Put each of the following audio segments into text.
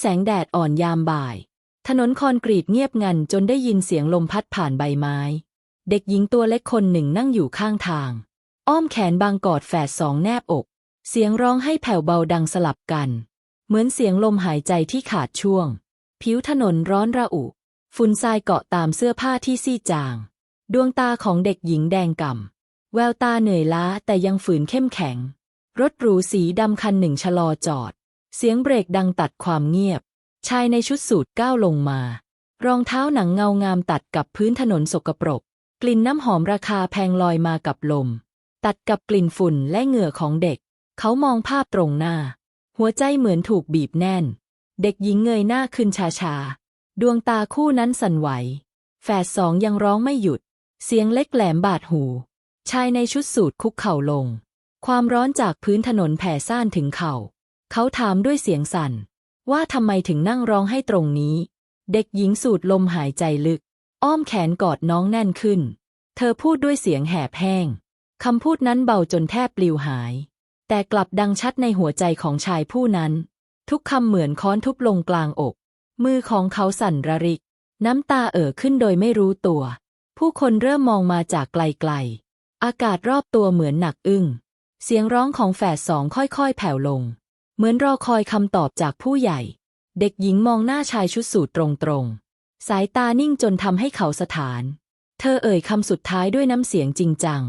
แสงแดดอ่อนยามบ่าย ถนนคอนกรีตเงียบงันจนได้ยินเสียงลมพัดผ่านใบไม้ เด็กหญิงตัวเล็กคนหนึ่งนั่งอยู่ข้างทาง อ้อมแขนบางกอดแฝดสองแนบอก เสียงร้องให้แผ่วเบาดังสลับกัน เหมือนเสียงลมหายใจที่ขาดช่วง ผิวถนนร้อนระอุ ฝุ่นทรายเกาะตามเสื้อผ้าที่ซีจาง ดวงตาของเด็กหญิงแดงก่ำแววตาเหนื่อยล้าแต่ยังฝืนเข้มแข็ง รถหรูสีดำคันหนึ่งชะลอจอด เสียงเบรกดังตัดความเงียบ ชายในชุดสูทก้าวลงมา รองเท้าหนังเงางามตัดกับพื้นถนนสกปรก กลิ่นน้ำหอมราคาแพงลอยมากับลม ตัดกับกลิ่นฝุ่นและเหงื่อของเด็ก เขามองภาพตรงหน้า หัวใจเหมือนถูกบีบแน่น เด็กหญิงเงยหน้าขึ้นช้าๆดวงตาคู่นั้นสั่นไหว แฝดสองยังร้องไม่หยุด เสียงเล็กแหลมบาดหู ชายในชุดสูทคุกเข่าลง ความร้อนจากพื้นถนนแผ่ซ่านถึงเข่า เขาถามด้วยเสียงสั่น ว่าทำไมถึงนั่งร้องให้ตรงนี้ เด็กหญิงสูดลมหายใจลึก อ้อมแขนกอดน้องแน่นขึ้น เธอพูดด้วยเสียงแหบแห้งคำพูดนั้นเบาจนแทบปลิวหาย แต่กลับดังชัดในหัวใจของชายผู้นั้น ทุกคำเหมือนค้อนทุบลงกลางอก มือของเขาสั่นระริก น้ำตาเอ่อขึ้นโดยไม่รู้ตัว ผู้คนเริ่มมองมาจากไกลๆ อากาศรอบตัวเหมือนหนักอึ้ง เสียงร้องของแฝดสองค่อยๆ แผ่วลง เหมือนรอคอยคำตอบจากผู้ใหญ่ เด็กหญิงมองหน้าชายชุดสูทตรงๆ สายตานิ่งจนทำให้เขาสถาน เธอเอ่ยคำสุดท้ายด้วยน้ำเสียงจริงจัง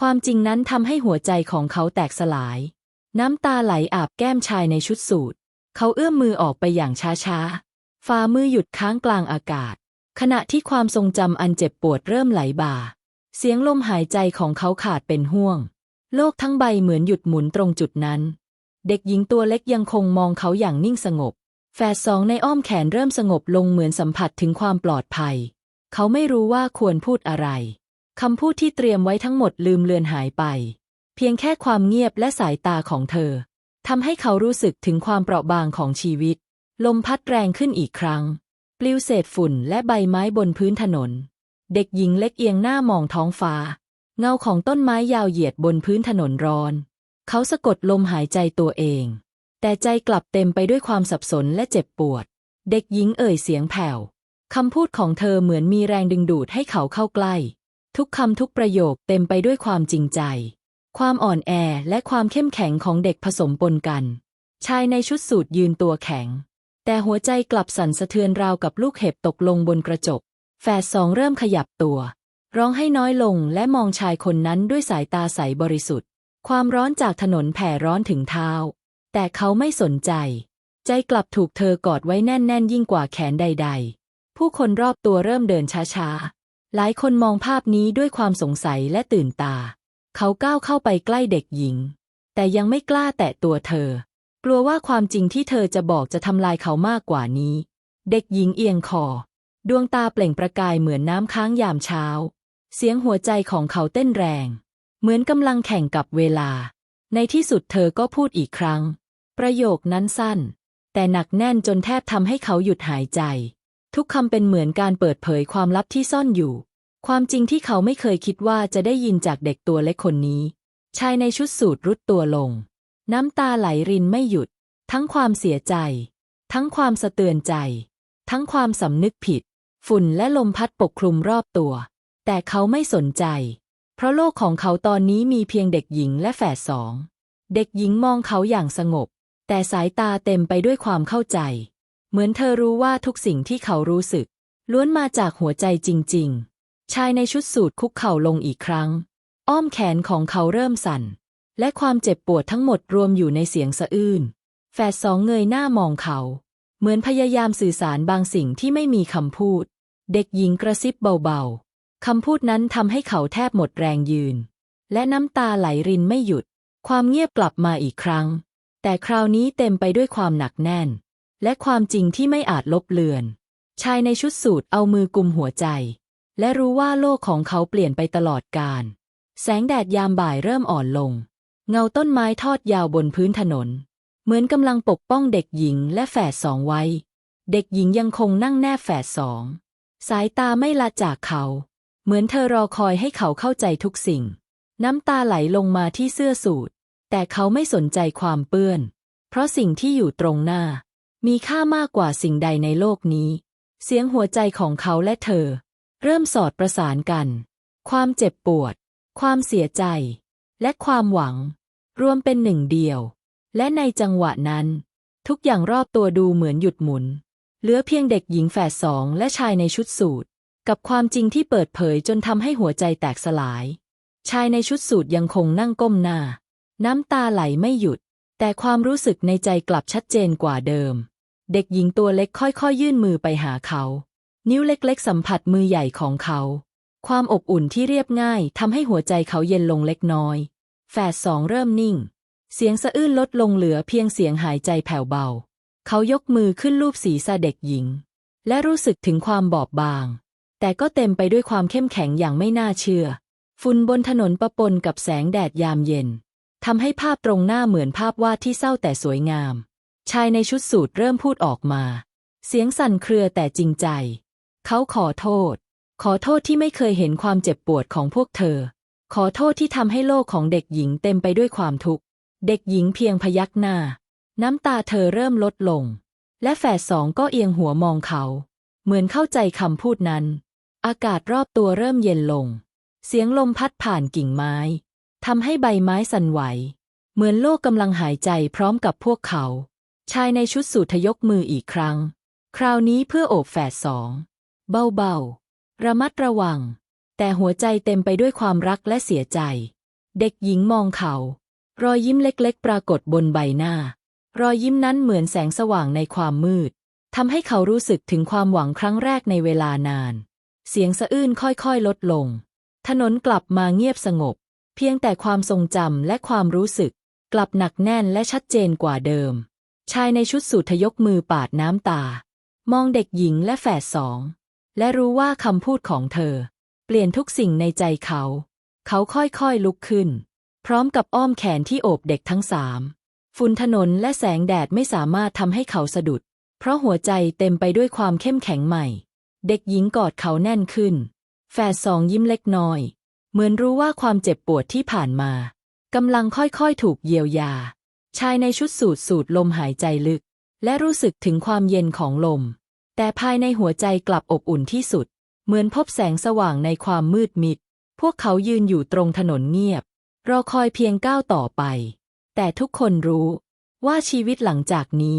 ความจริงนั้นทำให้หัวใจของเขาแตกสลาย น้ำตาไหลอาบแก้มชายในชุดสูทเขาเอื้อมมือออกไปอย่างช้าๆฝ่ามือหยุดค้างกลางอากาศ ขณะที่ความทรงจำอันเจ็บปวดเริ่มไหลบ่า เสียงลมหายใจของเขาขาดเป็นห่วง โลกทั้งใบเหมือนหยุดหมุนตรงจุดนั้น เด็กหญิงตัวเล็กยังคงมองเขาอย่างนิ่งสงบ แฝดสองในอ้อมแขนเริ่มสงบลงเหมือนสัมผัสถึงความปลอดภัย เขาไม่รู้ว่าควรพูดอะไร คำพูดที่เตรียมไว้ทั้งหมดลืมเลือนหายไป เพียงแค่ความเงียบและสายตาของเธอทำให้เขารู้สึกถึงความเปราะบางของชีวิต ลมพัดแรงขึ้นอีกครั้ง ปลิวเศษฝุ่นและใบไม้บนพื้นถนน เด็กหญิงเล็กเอียงหน้ามองท้องฟ้า เงาของต้นไม้ยาวเหยียดบนพื้นถนนร้อน เขาสะกดลมหายใจตัวเอง แต่ใจกลับเต็มไปด้วยความสับสนและเจ็บปวด เด็กหญิงเอ่ยเสียงแผ่วคำพูดของเธอเหมือนมีแรงดึงดูดให้เขาเข้าใกล้ ทุกคำทุกประโยคเต็มไปด้วยความจริงใจ ความอ่อนแอและความเข้มแข็งของเด็กผสมปนกัน ชายในชุดสูทยืนตัวแข็ง แต่หัวใจกลับสั่นสะเทือนราวกับลูกเห็บตกลงบนกระจก แฝดสองเริ่มขยับตัว ร้องให้น้อยลงและมองชายคนนั้นด้วยสายตาใสบริสุทธิ์ ความร้อนจากถนนแผ่ร้อนถึงเท้า แต่เขาไม่สนใจ ใจกลับถูกเธอกอดไว้แน่นๆ ยิ่งกว่าแขนใด ๆ ผู้คนรอบตัวเริ่มเดินช้าๆ หลายคนมองภาพนี้ด้วยความสงสัยและตื่นตา เขาก้าวเข้าไปใกล้เด็กหญิง แต่ยังไม่กล้าแตะตัวเธอ กลัวว่าความจริงที่เธอจะบอกจะทำลายเขามากกว่านี้ เด็กหญิงเอียงคอ ดวงตาเปล่งประกายเหมือนน้ำค้างยามเช้า เสียงหัวใจของเขาเต้นแรง เหมือนกำลังแข่งกับเวลา ในที่สุดเธอก็พูดอีกครั้ง ประโยคนั้นสั้น แต่หนักแน่นจนแทบทำให้เขาหยุดหายใจ ทุกคำเป็นเหมือนการเปิดเผยความลับที่ซ่อนอยู่ ความจริงที่เขาไม่เคยคิดว่าจะได้ยินจากเด็กตัวเล็กคนนี้ ชายในชุดสูทรุดตัวลง น้ำตาไหลรินไม่หยุด ทั้งความเสียใจ ทั้งความสะเตือนใจ ทั้งความสำนึกผิด ฝุ่นและลมพัดปกคลุมรอบตัว แต่เขาไม่สนใจ เพราะโลกของเขาตอนนี้มีเพียงเด็กหญิงและแฝดสอง เด็กหญิงมองเขาอย่างสงบ แต่สายตาเต็มไปด้วยความเข้าใจ เหมือนเธอรู้ว่าทุกสิ่งที่เขารู้สึก ล้วนมาจากหัวใจจริง ๆ ชายในชุดสูทคุกเข่าลงอีกครั้ง อ้อมแขนของเขาเริ่มสั่น และความเจ็บปวดทั้งหมดรวมอยู่ในเสียงสะอื้น แฝดสองเงยหน้ามองเขา เหมือนพยายามสื่อสารบางสิ่งที่ไม่มีคำพูด เด็กหญิงกระซิบเบาๆ คำพูดนั้นทำให้เขาแทบหมดแรงยืน และน้ำตาไหลรินไม่หยุด ความเงียบกลับมาอีกครั้ง แต่คราวนี้เต็มไปด้วยความหนักแน่น และความจริงที่ไม่อาจลบเลือน ชายในชุดสูทเอามือกุมหัวใจ และรู้ว่าโลกของเขาเปลี่ยนไปตลอดกาลแสงแดดยามบ่ายเริ่มอ่อนลง เงาต้นไม้ทอดยาวบนพื้นถนน เหมือนกำลังปกป้องเด็กหญิงและแฝดสองไว้ เด็กหญิงยังคงนั่งแนบแฝดสอง สายตาไม่ละจากเขา เหมือนเธอรอคอยให้เขาเข้าใจทุกสิ่ง น้ำตาไหลลงมาที่เสื้อสูทแต่เขาไม่สนใจความเปื้อน เพราะสิ่งที่อยู่ตรงหน้า มีค่ามากกว่าสิ่งใดในโลกนี้ เสียงหัวใจของเขาและเธอ เริ่มสอดประสานกัน ความเจ็บปวด ความเสียใจ และความหวัง รวมเป็นหนึ่งเดียว และในจังหวะนั้น ทุกอย่างรอบตัวดูเหมือนหยุดหมุน เหลือเพียงเด็กหญิงแฝดสองและชายในชุดสูท กับความจริงที่เปิดเผยจนทำให้หัวใจแตกสลาย ชายในชุดสูทยังคงนั่งก้มหน้า น้ำตาไหลไม่หยุด แต่ความรู้สึกในใจกลับชัดเจนกว่าเดิม เด็กหญิงตัวเล็กค่อยๆ ยื่นมือไปหาเขา นิ้วเล็กๆ สัมผัสมือใหญ่ของเขา ความอบอุ่นที่เรียบง่ายทำให้หัวใจเขาเย็นลงเล็กน้อย แฝดสองเริ่มนิ่ง เสียงสะอื้นลดลงเหลือเพียงเสียงหายใจแผ่วเบา เขายกมือขึ้นลูบศีรษะเด็กหญิง และรู้สึกถึงความบอบบาง แต่ก็เต็มไปด้วยความเข้มแข็งอย่างไม่น่าเชื่อ ฝุ่นบนถนนประปนกับแสงแดดยามเย็นทำให้ภาพตรงหน้าเหมือนภาพวาดที่เศร้าแต่สวยงาม ชายในชุดสูทเริ่มพูดออกมา เสียงสั่นเครือแต่จริงใจ เขาขอโทษ ขอโทษที่ไม่เคยเห็นความเจ็บปวดของพวกเธอ ขอโทษที่ทำให้โลกของเด็กหญิงเต็มไปด้วยความทุกข์ เด็กหญิงเพียงพยักหน้า น้ำตาเธอเริ่มลดลง และแฝดสองก็เอียงหัวมองเขา เหมือนเข้าใจคำพูดนั้น อากาศรอบตัวเริ่มเย็นลง เสียงลมพัดผ่านกิ่งไม้ทำให้ใบไม้สั่นไหว เหมือนโลกกำลังหายใจพร้อมกับพวกเขา ชายในชุดสูทยกมืออีกครั้ง คราวนี้เพื่อโอบแฝดสอง เบาๆ ระมัดระวัง แต่หัวใจเต็มไปด้วยความรักและเสียใจ เด็กหญิงมองเขา รอยยิ้มเล็กๆ ปรากฏบนใบหน้า รอยยิ้มนั้นเหมือนแสงสว่างในความมืดทำให้เขารู้สึกถึงความหวังครั้งแรกในเวลานาน เสียงสะอื้นค่อยๆ ลดลง ถนนกลับมาเงียบสงบ เพียงแต่ความทรงจำและความรู้สึก กลับหนักแน่นและชัดเจนกว่าเดิม ชายในชุดสูทยกมือปาดน้ำตา มองเด็กหญิงและแฝดสอง และรู้ว่าคำพูดของเธอ เปลี่ยนทุกสิ่งในใจเขา เขาค่อยๆลุกขึ้น พร้อมกับอ้อมแขนที่โอบเด็กทั้งสามฝุ่นถนนและแสงแดดไม่สามารถทำให้เขาสะดุด เพราะหัวใจเต็มไปด้วยความเข้มแข็งใหม่ เด็กหญิงกอดเขาแน่นขึ้น แฝดสองยิ้มเล็กน้อย เหมือนรู้ว่าความเจ็บปวดที่ผ่านมากำลังค่อยๆถูกเยียวยา ชายในชุดสูทสูดลมหายใจลึก และรู้สึกถึงความเย็นของลม แต่ภายในหัวใจกลับอบอุ่นที่สุด เหมือนพบแสงสว่างในความมืดมิด พวกเขายืนอยู่ตรงถนนเงียบ รอคอยเพียงก้าวต่อไป แต่ทุกคนรู้ ว่าชีวิตหลังจากนี้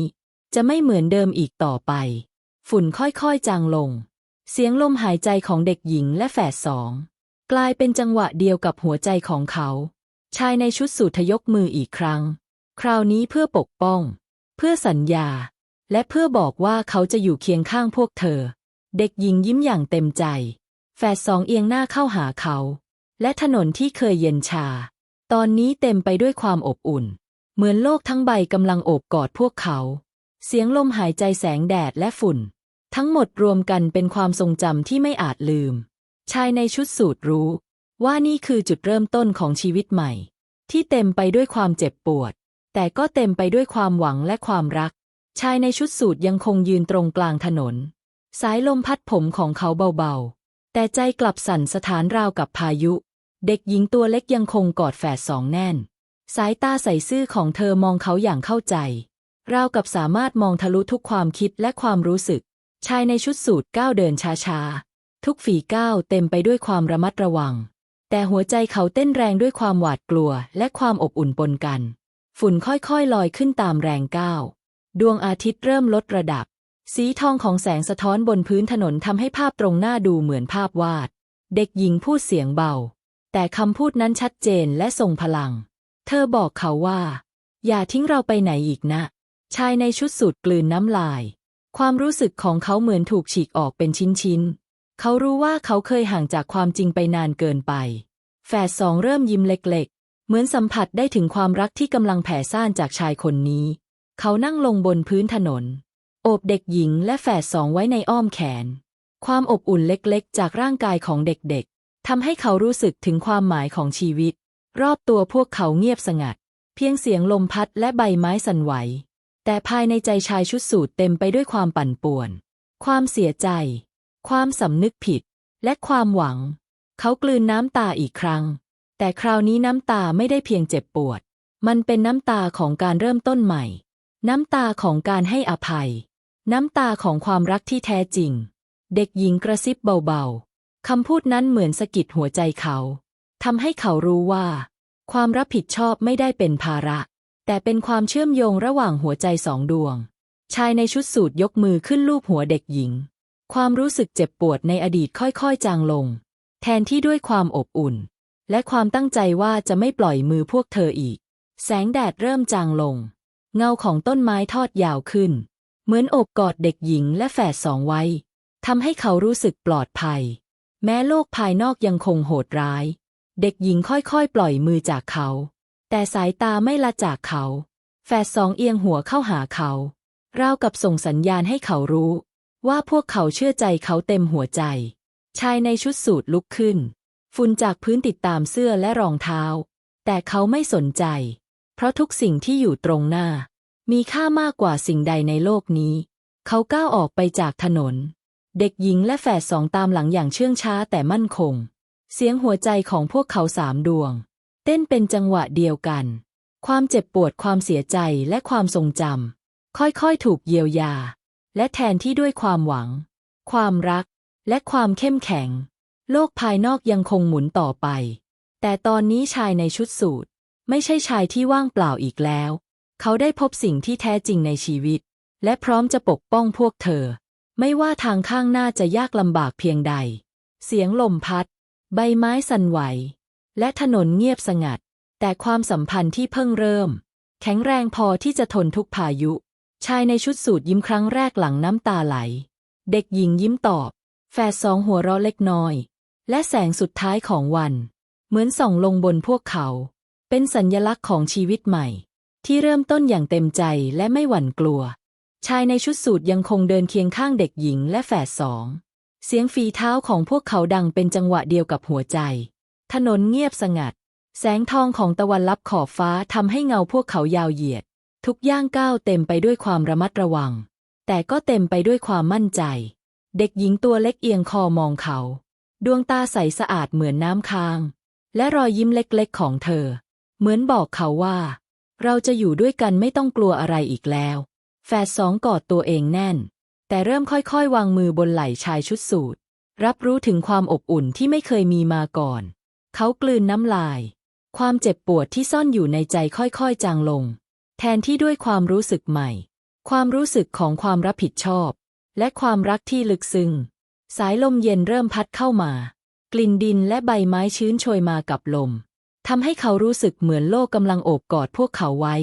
จะไม่เหมือนเดิมอีกต่อไป ฝุ่นค่อยๆจางลง เสียงลมหายใจของเด็กหญิงและแฝดสอง กลายเป็นจังหวะเดียวกับหัวใจของเขา ชายในชุดสูทยกมืออีกครั้ง คราวนี้เพื่อปกป้อง เพื่อสัญญา และเพื่อบอกว่าเขาจะอยู่เคียงข้างพวกเธอ เด็กหญิงยิ้มอย่างเต็มใจ แฝดสองเอียงหน้าเข้าหาเขา และถนนที่เคยเย็นชา ตอนนี้เต็มไปด้วยความอบอุ่น เหมือนโลกทั้งใบกำลังโอบกอดพวกเขา เสียงลมหายใจแสงแดดและฝุ่น ทั้งหมดรวมกันเป็นความทรงจำที่ไม่อาจลืม ชายในชุดสูทรู้ ว่านี่คือจุดเริ่มต้นของชีวิตใหม่ ที่เต็มไปด้วยความเจ็บปวด แต่ก็เต็มไปด้วยความหวังและความรัก ชายในชุดสูทยังคงยืนตรงกลางถนน สายลมพัดผมของเขาเบาๆ แต่ใจกลับสั่นสถานราวกับพายุ เด็กหญิงตัวเล็กยังคงกอดแฝดสองแน่น สายตาใส่ซื่อของเธอมองเขาอย่างเข้าใจราวกับสามารถมองทะลุทุกความคิดและความรู้สึก ชายในชุดสูทก้าวเดินช้าๆ ทุกฝีก้าวเต็มไปด้วยความระมัดระวัง แต่หัวใจเขาเต้นแรงด้วยความหวาดกลัวและความอบอุ่นปนกัน ฝุ่นค่อยๆลอยขึ้นตามแรงก้าว ดวงอาทิตย์เริ่มลดระดับ สีทองของแสงสะท้อนบนพื้นถนนทำให้ภาพตรงหน้าดูเหมือนภาพวาด เด็กหญิงพูดเสียงเบา แต่คำพูดนั้นชัดเจนและทรงพลัง เธอบอกเขาว่า อย่าทิ้งเราไปไหนอีกนะ ชายในชุดสูทกลืนน้ำลาย ความรู้สึกของเขาเหมือนถูกฉีกออกเป็นชิ้นๆ เขารู้ว่าเขาเคยห่างจากความจริงไปนานเกินไป แฝดสองเริ่มยิ้มเล็กๆ เหมือนสัมผัสได้ถึงความรักที่กำลังแผ่ซ่านจากชายคนนี้ เขานั่งลงบนพื้นถนน โอบเด็กหญิงและแฝดสองไว้ในอ้อมแขน ความอบอุ่นเล็กๆ จากร่างกายของเด็กๆ ทำให้เขารู้สึกถึงความหมายของชีวิต รอบตัวพวกเขาเงียบสงัด เพียงเสียงลมพัดและใบไม้สั่นไหว แต่ภายในใจชายชุดสูทเต็มไปด้วยความปั่นป่วน ความเสียใจ ความสำนึกผิด และความหวัง เขากลืนน้ำตาอีกครั้ง แต่คราวนี้น้ำตาไม่ได้เพียงเจ็บปวด มันเป็นน้ำตาของการเริ่มต้นใหม่ น้ำตาของการให้อภัย น้ำตาของความรักที่แท้จริง เด็กหญิงกระซิบเบาๆคำพูดนั้นเหมือนสะกิดหัวใจเขาทำให้เขารู้ว่า ความรับผิดชอบไม่ได้เป็นภาระ แต่เป็นความเชื่อมโยงระหว่างหัวใจสองดวง ชายในชุดสูทยกมือขึ้นลูบหัวเด็กหญิง ความรู้สึกเจ็บปวดในอดีตค่อยๆ จางลง แทนที่ด้วยความอบอุ่น และความตั้งใจว่าจะไม่ปล่อยมือพวกเธออีก แสงแดดเริ่มจางลง เงาของต้นไม้ทอดยาวขึ้น เหมือนอบกอดเด็กหญิงและแฝดสองไว้ทำให้เขารู้สึกปลอดภัย แม้โลกภายนอกยังคงโหดร้าย เด็กหญิงค่อยๆ ปล่อยมือจากเขา แต่สายตาไม่ละจากเขา แฝดสองเอียงหัวเข้าหาเขาราวกับส่งสัญญาณให้เขารู้ ว่าพวกเขาเชื่อใจเขาเต็มหัวใจ ชายในชุดสูทลุกขึ้น ฝุ่นจากพื้นติดตามเสื้อและรองเท้า แต่เขาไม่สนใจ เพราะทุกสิ่งที่อยู่ตรงหน้า มีค่ามากกว่าสิ่งใดในโลกนี้ เขาก้าวออกไปจากถนน เด็กหญิงและแฝดสองตามหลังอย่างเชื่องช้าแต่มั่นคง เสียงหัวใจของพวกเขาสามดวง เต้นเป็นจังหวะเดียวกัน ความเจ็บปวดความเสียใจและความทรงจำค่อยๆถูกเยียวยา และแทนที่ด้วยความหวัง ความรัก และความเข้มแข็ง โลกภายนอกยังคงหมุนต่อไป แต่ตอนนี้ชายในชุดสูทไม่ใช่ชายที่ว่างเปล่าอีกแล้ว เขาได้พบสิ่งที่แท้จริงในชีวิต และพร้อมจะปกป้องพวกเธอ ไม่ว่าทางข้างหน้าจะยากลำบากเพียงใด เสียงลมพัด ใบไม้สั่นไหว และถนนเงียบสงัด แต่ความสัมพันธ์ที่เพิ่งเริ่ม แข็งแรงพอที่จะทนทุกพายุ ชายในชุดสูทยิ้มครั้งแรกหลังน้ำตาไหล เด็กหญิงยิ้มตอบ แฝดสองหัวเราะเล็กน้อย และแสงสุดท้ายของวัน เหมือนส่องลงบนพวกเขา เป็นสัญญลักษณ์ของชีวิตใหม่ ที่เริ่มต้นอย่างเต็มใจและไม่หวั่นกลัว ชายในชุดสูทยังคงเดินเคียงข้างเด็กหญิงและแฝดสองเสียงฝีเท้าของพวกเขาดังเป็นจังหวะเดียวกับหัวใจ ถนนเงียบสงัด แสงทองของตะวันลับขอบฟ้าทำให้เงาพวกเขายาวเหยียด ทุกย่างก้าวเต็มไปด้วยความระมัดระวัง แต่ก็เต็มไปด้วยความมั่นใจ เด็กหญิงตัวเล็กเอียงคอมองเขา ดวงตาใสสะอาดเหมือนน้ำค้าง และรอยยิ้มเล็กๆของเธอ เหมือนบอกเขาว่า เราจะอยู่ด้วยกันไม่ต้องกลัวอะไรอีกแล้ว แฝดสองกอดตัวเองแน่น แต่เริ่มค่อยๆ วางมือบนไหล่ชายชุดสูทรับรู้ถึงความอบอุ่นที่ไม่เคยมีมาก่อน เขากลืนน้ำลาย ความเจ็บปวดที่ซ่อนอยู่ในใจค่อยๆ จางลง แทนที่ด้วยความรู้สึกใหม่ ความรู้สึกของความรับผิดชอบ และความรักที่ลึกซึ้งสายลมเย็นเริ่มพัดเข้ามา กลิ่นดินและใบไม้ชื้นโชยมากับลมทำให้เขารู้สึกเหมือนโลกกำลังโอบกอดพวกเขาไว้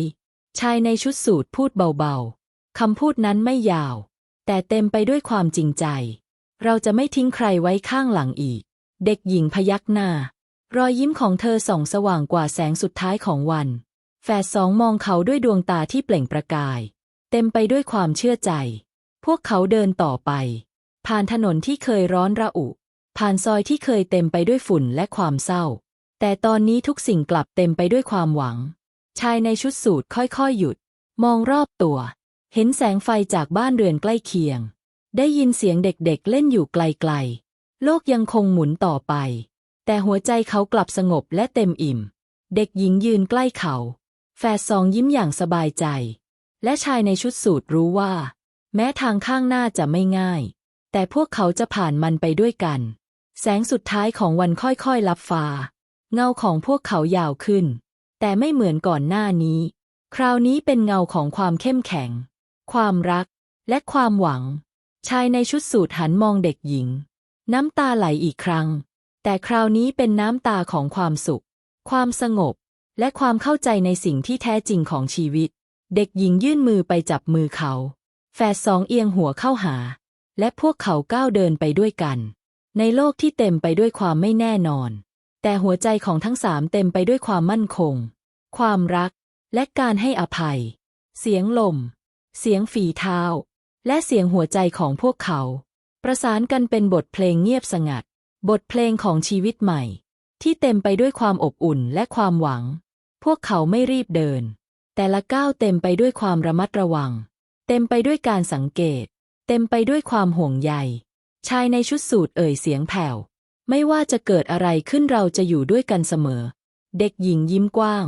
ชายในชุดสูทพูดเบาๆคำพูดนั้นไม่ยาว แต่เต็มไปด้วยความจริงใจ เราจะไม่ทิ้งใครไว้ข้างหลังอีก เด็กหญิงพยักหน้า รอยยิ้มของเธอส่องสว่างกว่าแสงสุดท้ายของวัน แฝดสองมองเขาด้วยดวงตาที่เปล่งประกาย เต็มไปด้วยความเชื่อใจ พวกเขาเดินต่อไป ผ่านถนนที่เคยร้อนระอุ ผ่านซอยที่เคยเต็มไปด้วยฝุ่นและความเศร้า แต่ตอนนี้ทุกสิ่งกลับเต็มไปด้วยความหวัง ชายในชุดสูทค่อยๆหยุด มองรอบตัว เห็นแสงไฟจากบ้านเรือนใกล้เคียง ได้ยินเสียงเด็กๆเล่นอยู่ไกลๆ โลกยังคงหมุนต่อไป แต่หัวใจเขากลับสงบและเต็มอิ่ม เด็กหญิงยืนใกล้เขาแฝดสองยิ้มอย่างสบายใจ และชายในชุดสูทรู้ว่า แม้ทางข้างหน้าจะไม่ง่าย แต่พวกเขาจะผ่านมันไปด้วยกัน แสงสุดท้ายของวันค่อยๆลับฟ้า เงาของพวกเขายาวขึ้น แต่ไม่เหมือนก่อนหน้านี้ คราวนี้เป็นเงาของความเข้มแข็ง ความรัก และความหวัง ชายในชุดสูทหันมองเด็กหญิง น้ำตาไหลอีกครั้ง แต่คราวนี้เป็นน้ำตาของความสุข ความสงบ และความเข้าใจในสิ่งที่แท้จริงของชีวิต เด็กหญิงยื่นมือไปจับมือเขา แฝดสองเอียงหัวเข้าหา และพวกเขาก้าวเดินไปด้วยกัน ในโลกที่เต็มไปด้วยความไม่แน่นอน แต่หัวใจของทั้งสามเต็มไปด้วยความมั่นคง ความรัก และการให้อภัย เสียงลม เสียงฝีเท้า และเสียงหัวใจของพวกเขา ประสานกันเป็นบทเพลงเงียบสงัด บทเพลงของชีวิตใหม่ ที่เต็มไปด้วยความอบอุ่นและความหวัง พวกเขาไม่รีบเดิน แต่ละก้าวเต็มไปด้วยความระมัดระวัง เต็มไปด้วยการสังเกต เต็มไปด้วยความห่วงใย ชายในชุดสูทเอ่ยเสียงแผ่ว ไม่ว่าจะเกิดอะไรขึ้นเราจะอยู่ด้วยกันเสมอ เด็กหญิงยิ้มกว้าง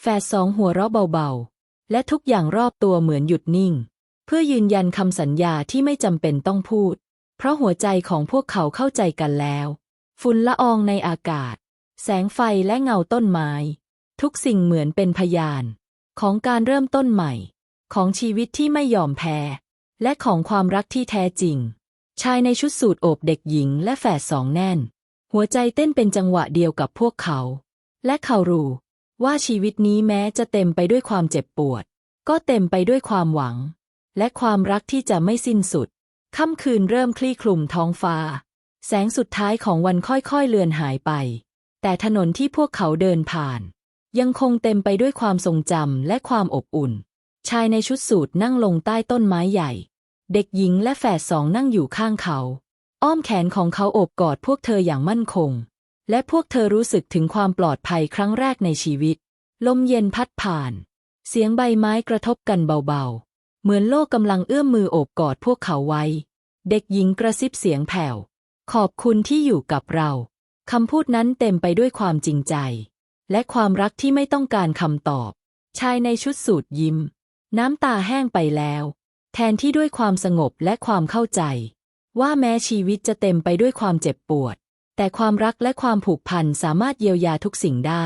แฝดสองหัวเราะเบาๆ และทุกอย่างรอบตัวเหมือนหยุดนิ่ง เพื่อยืนยันคำสัญญาที่ไม่จำเป็นต้องพูด เพราะหัวใจของพวกเขาเข้าใจกันแล้ว ฝุ่นละอองในอากาศ แสงไฟและเงาต้นไม้ ทุกสิ่งเหมือนเป็นพยาน ของการเริ่มต้นใหม่ ของชีวิตที่ไม่ยอมแพ้ และของความรักที่แท้จริง ชายในชุดสูทโอบเด็กหญิงและแฝดสองแน่น หัวใจเต้นเป็นจังหวะเดียวกับพวกเขา และเขารู้ว่าชีวิตนี้แม้จะเต็มไปด้วยความเจ็บปวด ก็เต็มไปด้วยความหวัง และความรักที่จะไม่สิ้นสุด ค่ำคืนเริ่มคลี่คลุมท้องฟ้า แสงสุดท้ายของวันค่อยๆเลือนหายไป แต่ถนนที่พวกเขาเดินผ่าน ยังคงเต็มไปด้วยความทรงจำและความอบอุ่น ชายในชุดสูทนั่งลงใต้ต้นไม้ใหญ่ เด็กหญิงและแฝดสองนั่งอยู่ข้างเขา อ้อมแขนของเขาโอบกอดพวกเธออย่างมั่นคง และพวกเธอรู้สึกถึงความปลอดภัยครั้งแรกในชีวิต ลมเย็นพัดผ่าน เสียงใบไม้กระทบกันเบาๆ เหมือนโลกกำลังเอื้อมมือโอบกอดพวกเขาไว้ เด็กหญิงกระซิบเสียงแผ่ว ขอบคุณที่อยู่กับเราคำพูดนั้นเต็มไปด้วยความจริงใจ และความรักที่ไม่ต้องการคำตอบ ชายในชุดสูทยิ้ม น้ำตาแห้งไปแล้ว แทนที่ด้วยความสงบและความเข้าใจ ว่าแม้ชีวิตจะเต็มไปด้วยความเจ็บปวด แต่ความรักและความผูกพันสามารถเยียวยาทุกสิ่งได้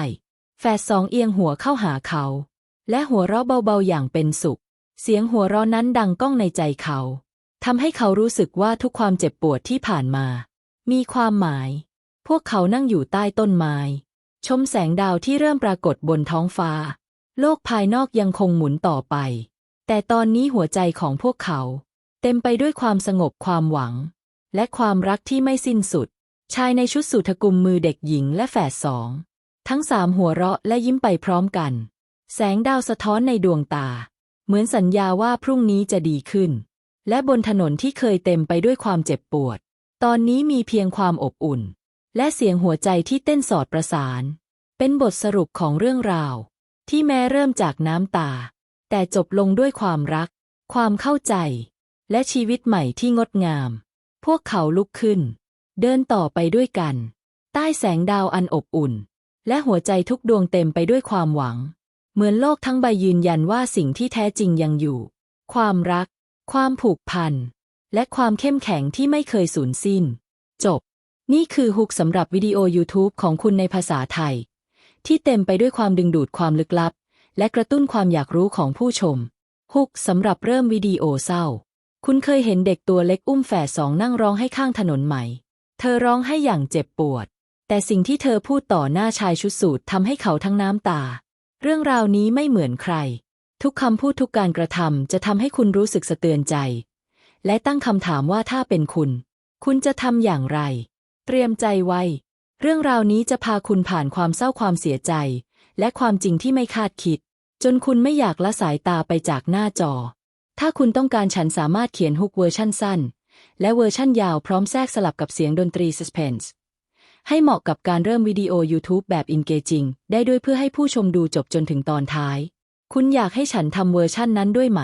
แฝดสองเอียงหัวเข้าหาเขา และหัวเราะเบาๆอย่างเป็นสุข เสียงหัวเราะนั้นดังก้องในใจเขา ทำให้เขารู้สึกว่าทุกความเจ็บปวดที่ผ่านมา มีความหมาย พวกเขานั่งอยู่ใต้ต้นไม้ ชมแสงดาวที่เริ่มปรากฏบนท้องฟ้า โลกภายนอกยังคงหมุนต่อไป แต่ตอนนี้หัวใจของพวกเขา เต็มไปด้วยความสงบความหวัง และความรักที่ไม่สิ้นสุด ชายในชุดสูทกุมมือเด็กหญิงและแฝดสอง ทั้งสามหัวเราะและยิ้มไปพร้อมกัน แสงดาวสะท้อนในดวงตา เหมือนสัญญาว่าพรุ่งนี้จะดีขึ้น และบนถนนที่เคยเต็มไปด้วยความเจ็บปวด ตอนนี้มีเพียงความอบอุ่น และเสียงหัวใจที่เต้นสอดประสาน เป็นบทสรุปของเรื่องราว ที่แม้เริ่มจากน้ำตา แต่จบลงด้วยความรัก ความเข้าใจ และชีวิตใหม่ที่งดงาม พวกเขาลุกขึ้น เดินต่อไปด้วยกัน ใต้แสงดาวอันอบอุ่น และหัวใจทุกดวงเต็มไปด้วยความหวัง เหมือนโลกทั้งใบยืนยันว่าสิ่งที่แท้จริงยังอยู่ ความรัก ความผูกพัน และความเข้มแข็งที่ไม่เคยสูญสิ้น จบ นี่คือฮุกสำหรับวิดีโอ YouTube ของคุณในภาษาไทย ที่เต็มไปด้วยความดึงดูดความลึกลับ และกระตุ้นความอยากรู้ของผู้ชม ฮุกสำหรับเริ่มวิดีโอเศร้า คุณเคยเห็นเด็กตัวเล็กอุ้มแฝดสองนั่งร้องให้ข้างถนนไหม เธอร้องให้อย่างเจ็บปวด แต่สิ่งที่เธอพูดต่อหน้าชายชุดสูททำให้เขาทั้งน้ำตา เรื่องราวนี้ไม่เหมือนใคร ทุกคำพูดทุกการกระทำจะทำให้คุณรู้สึกสะเตือนใจ และตั้งคำถามว่าถ้าเป็นคุณ คุณจะทำอย่างไร เตรียมใจไว้ เรื่องราวนี้จะพาคุณผ่านความเศร้าความเสียใจ และความจริงที่ไม่คาดคิด จนคุณไม่อยากละสายตาไปจากหน้าจอ ถ้าคุณต้องการฉันสามารถเขียนฮุกเวอร์ชั่นสั้น และเวอร์ชั่นยาวพร้อมแทรกสลับกับเสียงดนตรี Suspense ให้เหมาะกับการเริ่มวิดีโอ YouTube แบบ Engaging ได้ด้วยเพื่อให้ผู้ชมดูจบจนถึงตอนท้าย คุณอยากให้ฉันทำเวอร์ชั่นนั้นด้วยไหม